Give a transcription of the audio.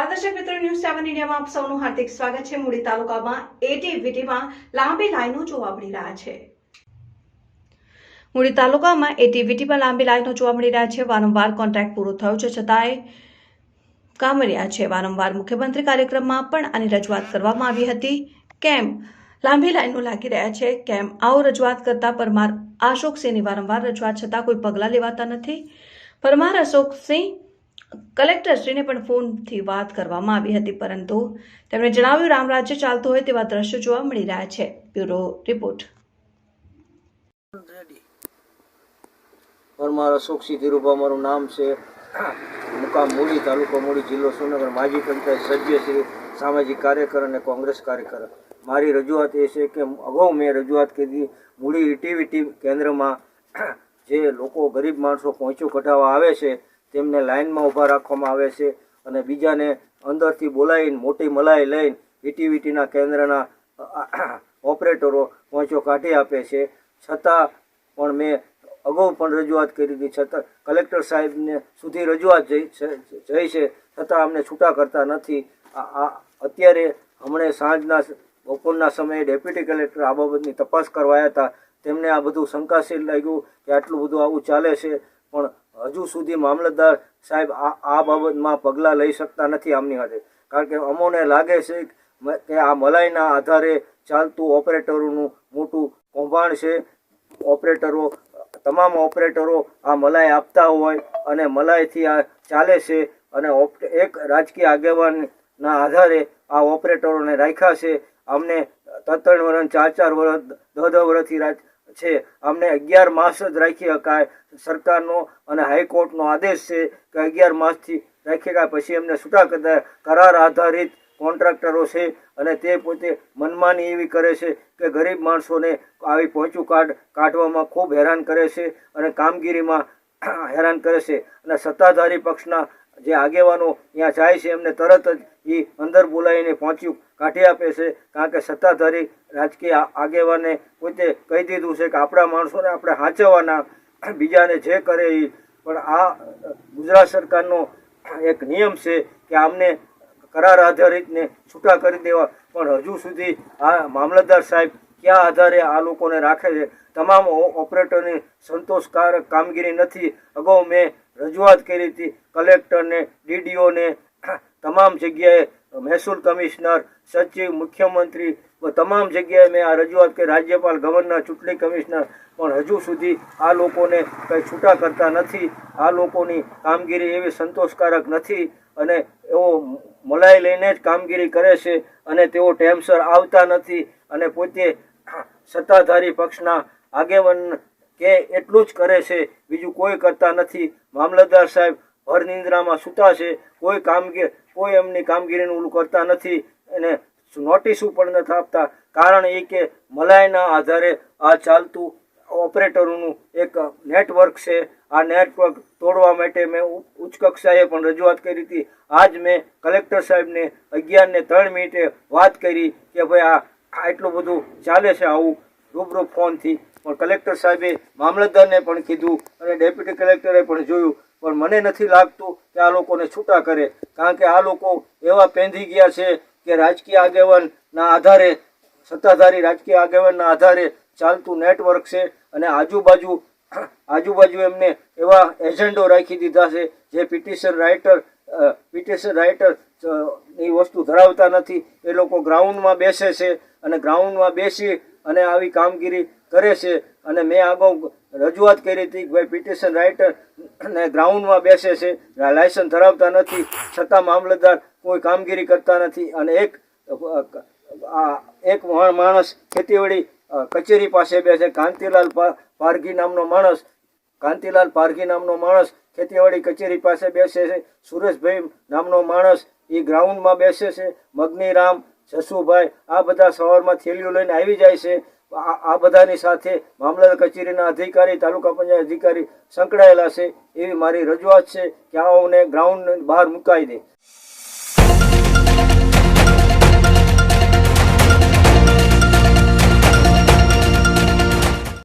નમસ્કાર દર્શક મિત્રો ન્યૂઝ સેવન ઇન્ડિયામાં આપ સૌનું હાર્દિક સ્વાગત છે. મૂડી તાલુકામાં એટીવીટીમાં લાંબી લાઈનો જોવા મળી રહ્યા છે. મૂડી તાલુકામાં એટીવીટીમાં લાંબી લાઈનો જોવા મળી રહ્યા છે. વારંવાર કોન્ટ્રાક્ટ પૂરો થયો છે છતાંય કામ રહ્યા છે. વારંવાર મુખ્યમંત્રી કાર્યક્રમમાં પણ આની રજૂઆત કરવામાં આવી હતી. કેમ? લાંબી લાઈનો લાગી રહ્યા છે. કેમ? આવો રજૂઆત કરતા પરમાર અશોકસિંહની વારંવાર રજૂઆત છતાં કોઈ પગલાં લેવાતા નથી. પરમાર અશોકસિંહ કલેક્ટરશ્રીને પણ ફોનથી વાત કરવામાં આવી હતી, પરંતુ તેમણે જણાવ્યું રામરાજ્ય ચાલતું હોય તેવા દ્રશ્યો જોવા મળી રહ્યા છે. Bureau report. પરમાર અશોકસિંહ ધીરુભા મારું નામ છે મુકામ મૂડી, તાલુકો મૂડી, જિલ્લો સુરનગર માજી પંચાયત સભ્ય શ્રી સામાજિક કાર્યકર અને કોંગ્રેસ કાર્યકર. મારી રજૂઆત એ છે કે અગાઉ મેં રજૂઆત કરી, મૂડી ઇટીવીટી કેન્દ્રમાં જે લોકો ગરીબ માણસો પહોંચ્યું, કઢાવવા આવે છે તેમને લાઇનમાં ઊભા રાખવામાં આવે છે અને બીજાને અંદરથી બોલાવીને મોટી મલાઈ લઈને ઇટીવીટીના કેન્દ્રના ઓપરેટરો પહોંચો કાઢી આપે છે. છતાં પણ મેં અગાઉ પણ રજૂઆત કરી હતી. છતાં કલેક્ટર સાહેબને સુધી રજૂઆત જઈ જઈ છે. છતાં અમને છૂટા કરતા નથી. આ અત્યારે હમણે સાંજના બપોરના સમયે ડેપ્યુટી કલેક્ટર આ બાબતની તપાસ કરવાયા હતા. તેમને આ બધું શંકાશીલ લાગ્યું કે આટલું બધું આવું ચાલે છે. હજુ સુધી મામલતદાર સાહેબ આ બાબતમાં પગલાં લઈ શકતા નથી આમની સાથે કારણ કે અમોને લાગે છે કે આ મલાઈના આધારે ચાલતું ઓપરેટરોનું મોટું કૌભાંડ છે. ઓપરેટરો તમામ ઓપરેટરો આ મલાઈ આપતા હોય અને મલાઈથી આ ચાલે છે અને એક રાજકીય આગેવાનના આધારે આ ઓપરેટરોને રાખ્યા છે. અમને ત્રણ ત્રણ વર્ષ ચાર ચાર વર્ષ દહ દહ વર્ષથી રાજ છે. અમને અગિયાર માસ જ રાખી શકાય સરકારનો અને હાઈકોર્ટનો આદેશ છે કે અગિયાર માસથી રાખી શકાય પછી એમને છૂટા કરતા કરાર આધારિત કોન્ટ્રાક્ટરો છે અને તે પોતે મનમાની એવી કરે છે કે ગરીબ માણસોને આવી પહોંચું કાઢ, કાઢવામાં ખૂબ હેરાન કરે છે અને કામગીરીમાં હેરાન કરે છે. અને સત્તાધારી પક્ષના જે આગેવાનો ત્યાં જાય છે, એમને તરત જ એ અંદર બોલાવીને પહોંચ્યું. કાઢી આપે છે. કારણ કે સત્તાધારી રાજકીય આગેવાને પોતે કહી દીધું છે કે આપણા માણસોને આપણે સાચવવાના બીજાને જે કરે એ પણ આ ગુજરાત સરકારનો એક નિયમ છે કે આમને કરાર આધારિતને છૂટા કરી દેવા. પણ હજુ સુધી આ મામલતદાર સાહેબ કયા આધારે આ લોકોને રાખે છે? તમામ ઓપરેટરની સંતોષકારક કામગીરી નથી. અગાઉ મેં રજૂઆત કરી હતી, કલેક્ટરને, ડીડીઓને, તમામ જગ્યાએ મહેસૂલ કમિશનર, સચિવ, મુખ્યમંત્રી તમામ જગ્યાએ મેં આ રજૂઆત કરી. રાજ્યપાલ, ગવર્નર, ચૂંટણી કમિશનર પણ હજુ સુધી આ લોકોને કંઈ છૂટા કરતા નથી. આ લોકોની કામગીરી એવી સંતોષકારક નથી અને એવો મલાઈ લઈને જ કામગીરી કરે છે અને તેઓ ટેમસર આવતા નથી અને પોતે સત્તાધારી પક્ષના આગેવન કે એટલું જ કરે છે. બીજું કોઈ કરતા નથી. મામલતદાર સાહેબ ભર નિંદ્રામાં સૂતા છે. કોઈ કામગીરી, કોઈ એમની કામગીરીનું ઓલું કરતા નથી અને નોટિસો પણ નથી આપતા કારણ એ કે મલાઈના આધારે આ ચાલતું ઓપરેટરોનું એક નેટવર્ક છે. આ નેટવર્ક તોડવા માટે મેં ઉચ્ચ કક્ષાએ પણ રજૂઆત કરી હતી. આજ મેં કલેક્ટર સાહેબને અગિયારને ત્રણ મિનિટે વાત કરી કે ભાઈ આ એટલું બધું ચાલે છે આવું રૂબરૂ ફોનથી. પણ કલેક્ટર સાહેબે મામલતદારને પણ કીધું અને ડેપ્યુટી કલેક્ટરે પણ જોયું. પણ મને નથી લાગતું કે આ લોકોને છૂટા કરે. કારણ કે આ લોકો એવા પેંધી ગયા છે કે રાજકીય આગેવાનના આધારે, સત્તાધારી રાજકીય આગેવાનના આધારે ચાલતું નેટવર્ક છે અને આજુબાજુ આજુબાજુ એમને એવા એજન્ડો રાખી દીધા છે જે પિટિશન રાઇટર પિટિશન રાઇટરની વસ્તુ ધરાવતા નથી. એ લોકો ગ્રાઉન્ડમાં બેસે છે અને ગ્રાઉન્ડમાં બેસી અને આવી કામગીરી કરે છે. અને મેં અગાઉ રજૂઆત કરી હતી કે ભાઈ પિટિશન રાઇટર ને ગ્રાઉન્ડમાં બેસે છે. લાયસન્સ ધરાવતા નથી. છતાં મામલતદાર કોઈ કામગીરી કરતા નથી. અને એક એક માણસ ખેતીવાડી કચેરી પાસે બેસે. કાંતિલાલ પારઘી નામનો માણસ, કાંતિલાલ પારઘી નામનો માણસ ખેતીવાડી કચેરી પાસે બેસે છે. સુરેશભાઈ નામનો માણસ એ ગ્રાઉન્ડમાં બેસે છે. મગનીરામ, જસુભાઈ, આ બધા સવારમાં થેલીઓ લઈને આવી જાય છે. આ બધાની સાથે મામલતદાર કચેરીના અધિકારી, તાલુકા પંચાયત અધિકારી સંકળાયેલા છે. એવી મારી રજૂઆત છે કે આઓને ગ્રાઉન્ડ બહાર મુકાઈ દે.